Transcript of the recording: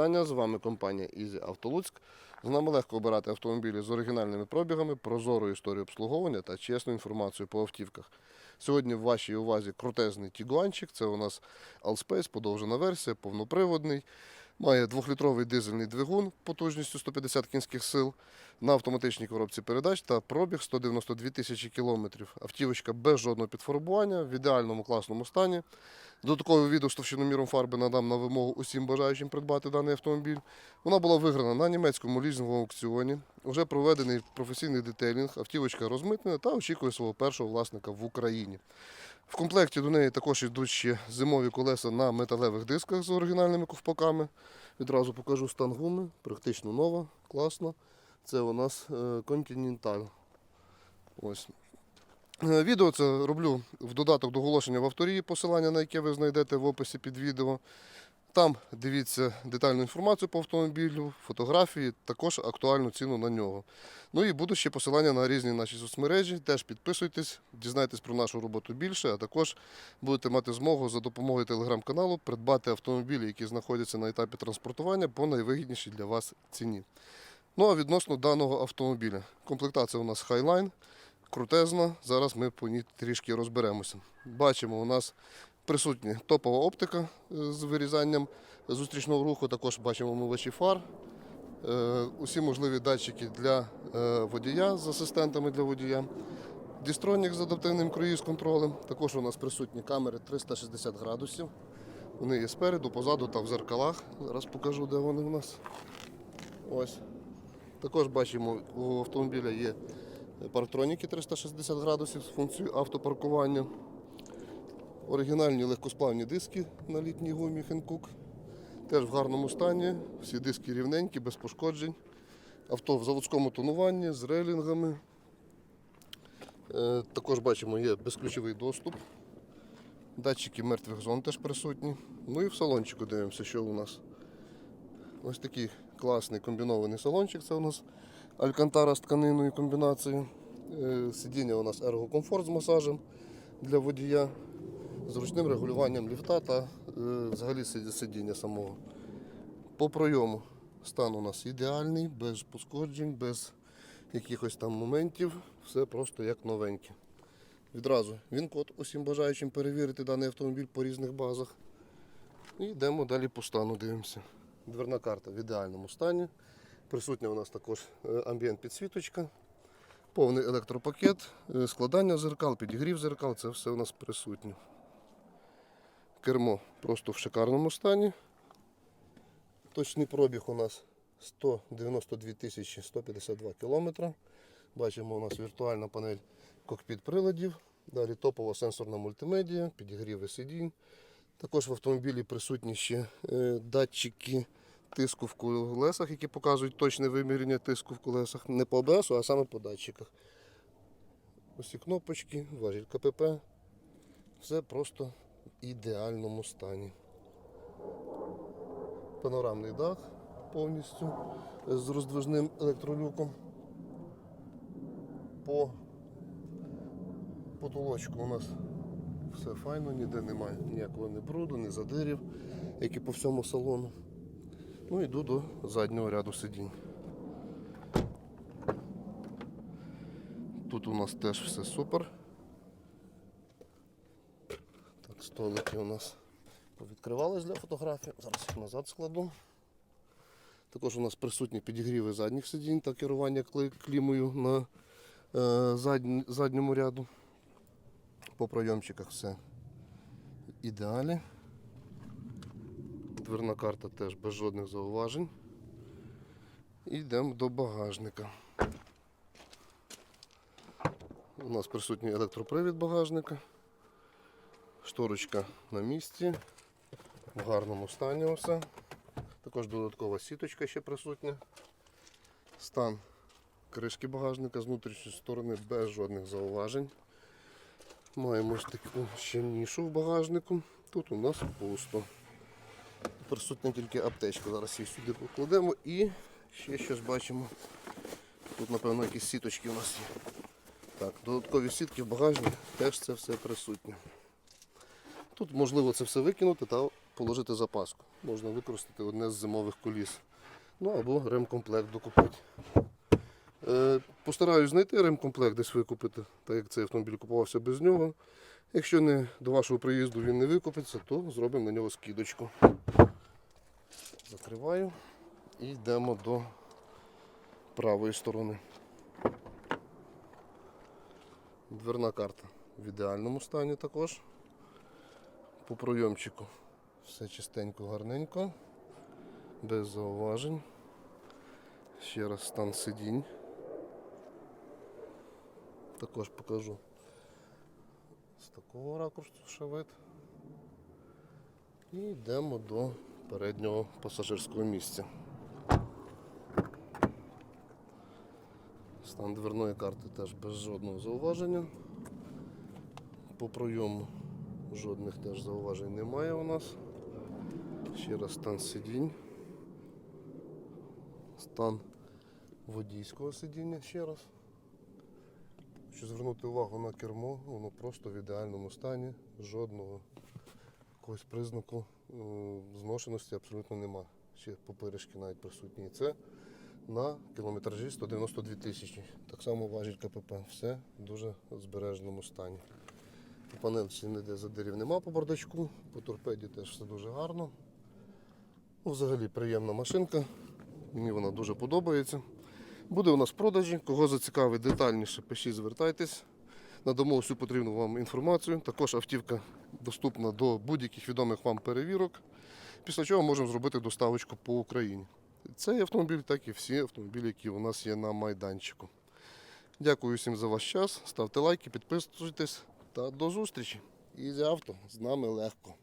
вітання. З вами компанія Ізі Автолуцьк. З нами легко обирати автомобілі з оригінальними пробігами, прозорою історією обслуговування та чесну інформацію по автівках. Сьогодні в вашій увазі крутезний тігуанчик. Це у нас Allspace, подовжена версія, повноприводний. Має двохлітровий дизельний двигун потужністю 150 кінських сил на автоматичній коробці передач та пробіг 192 тисячі кілометрів. Автівочка без жодного підфарбування, в ідеальному класному стані. Додатковий відео з товщиноміром фарби надам на вимогу усім бажаючим придбати даний автомобіль. Вона була виграна на німецькому лізинговому аукціоні. Вже проведений професійний детейлінг, автівочка розмитнена та очікує свого першого власника в Україні. В комплекті до неї також йдуть ще зимові колеса на металевих дисках з оригінальними ковпаками. Відразу покажу стан гуми, практично нова, класна. Це у нас е, Continental. Ось. Е, Відео це роблю в додаток до оголошення в авторії, посилання на яке ви знайдете в описі під відео. Там дивіться детальну інформацію по автомобілю, фотографії, також актуальну ціну на нього. Ну і будуть ще посилання на різні наші соцмережі. Теж підписуйтесь, дізнайтесь про нашу роботу більше, а також будете мати змогу за допомогою телеграм-каналу придбати автомобілі, які знаходяться на етапі транспортування по найвигіднішій для вас ціні. Ну а відносно даного автомобіля. Комплектація у нас Highline, крутезна. Зараз ми по ній трішки розберемося. Бачимо, у нас присутня топова оптика е, з вирізанням зустрічного руху. Також бачимо омивачі фар. Е, Усі можливі датчики для е, водія з асистентами для водія. Дістронік з адаптивним круїз-контролем. Також у нас присутні камери 360 градусів. Вони є спереду, позаду та в зеркалах. Зараз покажу, де вони у нас. Ось. Також бачимо, у автомобіля є парктроніки 360 градусів з функцією автопаркування. Оригінальні легкосплавні диски на літній гумі Хенкук. Теж в гарному стані. Всі диски рівненькі, без пошкоджень. Авто в заводському тонуванні з рейлінгами. Е, Також бачимо, є безключовий доступ. Датчики мертвих зон теж присутні. Ну і в салончику дивимося, що у нас. Ось такий класний комбінований салончик. Це у нас Алькантара з тканиною комбінацією. Е, Сидіння у нас ергокомфорт з масажем для водія, з ручним регулюванням ліфта та е, взагалі сидіння самого. По пройому стан у нас ідеальний, без пошкоджень, без якихось там моментів. Все просто як новеньке. Відразу він код усім бажаючим перевірити даний автомобіль по різних базах. І йдемо далі по стану, дивимося. Дверна карта в ідеальному стані. Присутня у нас також е, амбієнт підсвіточка, повний електропакет, е, складання зеркал, підігрів зеркал, це все у нас присутнє. Кермо просто в шикарному стані. Точний пробіг у нас 192 тисячі 152 кілометра. Бачимо, у нас віртуальна панель кокпіт приладів. Далі топова сенсорна мультимедія, підігріви сидінь. Також в автомобілі присутні ще е, датчики тиску в колесах, які показують точне виміряння тиску в колесах. Не по АБС, а саме по датчиках. Усі кнопочки, важіль КПП. Все просто в ідеальному стані. Панорамний дах повністю з роздвижним електролюком. По потолочку у нас все файно, ніде немає ніякого ні бруду, ні задирів, як і по всьому салону. Ну йду до заднього ряду сидінь. Тут у нас теж все супер. Так, столики у нас повідкривались для фотографій. Зараз їх назад складу. Також у нас присутні підігріви задніх сидінь та керування клімою на е, задні- задньому ряду. По пройомчиках все в ідеалі. Дверна карта теж без жодних зауважень. Йдемо до багажника. У нас присутній електропривід багажника. Шторочка на місці. В гарному стані все. Також додаткова сіточка ще присутня. Стан кришки багажника з внутрішньої сторони без жодних зауважень. Маємо ось таку ще нішу в багажнику. Тут у нас пусто. Присутня тільки аптечка. Зараз її сюди покладемо і ще щось бачимо. Тут, напевно, якісь сіточки у нас є. Так, додаткові сітки в багажник, теж це все присутнє. Тут можливо це все викинути та положити запаску. Можна використати одне з зимових коліс. Ну або ремкомплект докупити. Е, постараюсь знайти ремкомплект, десь викупити, так як цей автомобіль купувався без нього. Якщо не до вашого приїзду він не викупиться, то зробимо на нього скидочку. Закриваю і йдемо до правої сторони. Дверна карта в ідеальному стані також. По пройомчику все чистенько, гарненько, без зауважень. Ще раз стан сидінь. Також покажу такого ракурсу ще вид. І йдемо до переднього пасажирського місця. Стан дверної карти теж без жодного зауваження. По пройому жодних теж зауважень немає у нас. Ще раз стан сидінь. Стан водійського сидіння ще раз. Хочу звернути увагу на кермо, воно просто в ідеальному стані, жодного якогось признаку е, зношеності абсолютно нема. Ще поперечки навіть присутні. Це на кілометражі 192 тисячі. Так само важить КПП. Все в дуже збереженому стані. По панельці ніде задирів нема по бардачку, по торпеді теж все дуже гарно. Ну, взагалі приємна машинка. Мені вона дуже подобається. Буде у нас в продажі. Кого зацікавить детальніше, пишіть, звертайтесь. Надамо всю потрібну вам інформацію. Також автівка доступна до будь-яких відомих вам перевірок. Після чого можемо зробити доставочку по Україні. Цей автомобіль, так і всі автомобілі, які у нас є на майданчику. Дякую всім за ваш час. Ставте лайки, підписуйтесь та до зустрічі. Ізі авто з нами легко.